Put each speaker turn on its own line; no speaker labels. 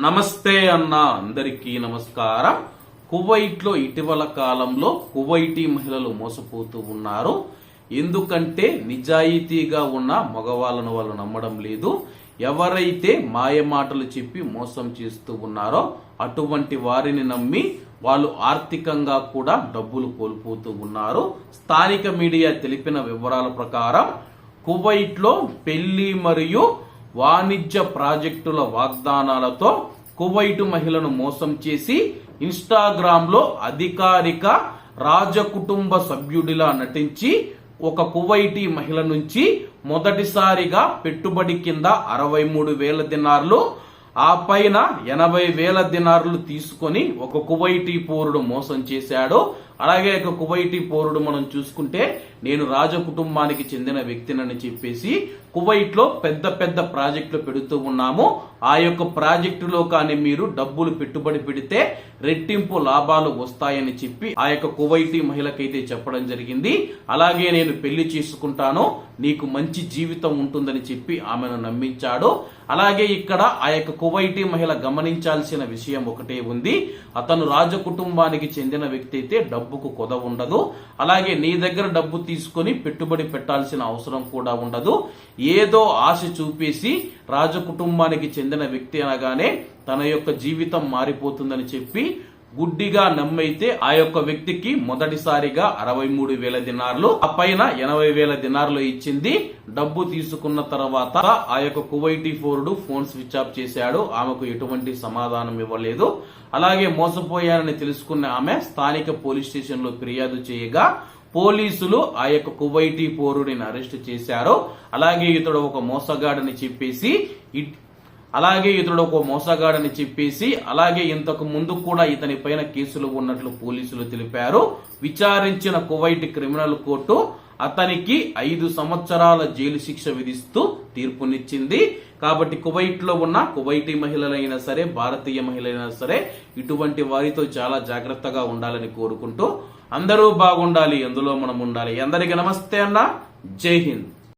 నమస్తే అన్న అందరికీ నమస్కారం. కువైట్లో ఇటీవల కాలంలో కువైటీ మహిళలు మోసపోతూ ఉన్నారు. ఎందుకంటే నిజాయితీగా ఉన్న మగవాళ్ళను వాళ్ళు నమ్మడం లేదు. ఎవరైతే మాయమాటలు చెప్పి మోసం చేస్తూ ఉన్నారో అటువంటి వారిని నమ్మి వాళ్ళు ఆర్థికంగా కూడా డబ్బులు కోల్పోతూ ఉన్నారు. స్థానిక మీడియా తెలిపిన వివరాల ప్రకారం కువైట్లో పెళ్ళి మరియు వాణిజ్య ప్రాజెక్టుల వాగ్దానాలతో కువైటు మహిళను మోసం చేసి ఇన్స్టాగ్రామ్లో అధికారిక రాజకుటుంబ సభ్యుడిలా నటించి ఒక కువైటీ మహిళ నుంచి మొదటిసారిగా పెట్టుబడి కింద అరవై మూడు వేల దినార్లు ఆ పైన ఎనభై వేల దినార్లు తీసుకొని ఒక కువైటీ పౌరుడు మోసం చేశాడు. అలాగే ఒక కువైటీ పౌరుడు మనం చూసుకుంటే నేను రాజ కుటుంబానికి చెందిన వ్యక్తినని చెప్పేసి కువైట్లో పెద్ద పెద్ద ప్రాజెక్టులు పెడుతూ ఉన్నాము. ఆ యొక్క ప్రాజెక్టులో కానీ మీరు డబ్బులు పెట్టుబడి పెడితే రెట్టింపు లాభాలు వస్తాయని చెప్పి ఆ యొక్క కువైటీ మహిళకైతే చెప్పడం జరిగింది. అలాగే నేను పెళ్ళి చేసుకుంటాను. నీకు మంచి జీవితం ఉంటుందని చెప్పి ఆమెను నమ్మించాడు. అలాగే ఇక్కడ ఆ యొక్క కువైటీ మహిళ గమనించాల్సిన విషయం ఒకటే ఉంది. అతను రాజ కుటుంబానికి చెందిన వ్యక్తి అయితే డబ్బుకు కొద ఉండదు. అలాగే నీ దగ్గర డబ్బు తీసుకొని పెట్టుబడి పెట్టాల్సిన అవసరం కూడా ఉండదు. ఏదో ఆశ చూపేసి రాజ కుటుంబానికి చెందిన వ్యక్తి అనగానే తన యొక్క జీవితం మారిపోతుందని చెప్పి గుడ్డిగా నమ్మైతే ఆ యొక్క వ్యక్తికి మొదటిసారిగా అరవై మూడు వేల దినార్లు ఆ పైన ఎనభై వేల దినార్లు ఇచ్చింది. డబ్బు తీసుకున్న తర్వాత ఆ యొక్క కువైటీ ఫోరుడు ఫోన్ స్విచ్ ఆఫ్ చేశాడు. ఆమెకు ఎటువంటి సమాధానం ఇవ్వలేదు. అలాగే మోసపోయారని తెలుసుకున్న ఆమె స్థానిక పోలీస్ స్టేషన్లో ఫిర్యాదు చేయగా పోలీసులు ఆ యొక్క కువైటీ పోరుడిని అరెస్ట్ చేశారు. అలాగే ఇతడు ఒక మోసగాడని చెప్పేసి ఇట్- అలాగే ఇతడు ఒక మోసగాడని చెప్పేసి అలాగే ఇంతకు ముందు కూడా ఇతని పైన కేసులు ఉన్నట్లు పోలీసులు తెలిపారు. విచారించిన కువైట్ క్రిమినల్ కోర్టు అతనికి ఐదు సంవత్సరాల జైలు శిక్ష విధిస్తూ తీర్పునిచ్చింది. కాబట్టి కువైట్లో ఉన్న కువైటీ మహిళలైనా సరే భారతీయ మహిళలైనా సరే ఇటువంటి వారితో చాలా జాగ్రత్తగా ఉండాలని కోరుకుంటూ అందరూ బాగుండాలి ఎందులో మనం ఉండాలి. అందరికీ నమస్తే అన్న. జై హింద్.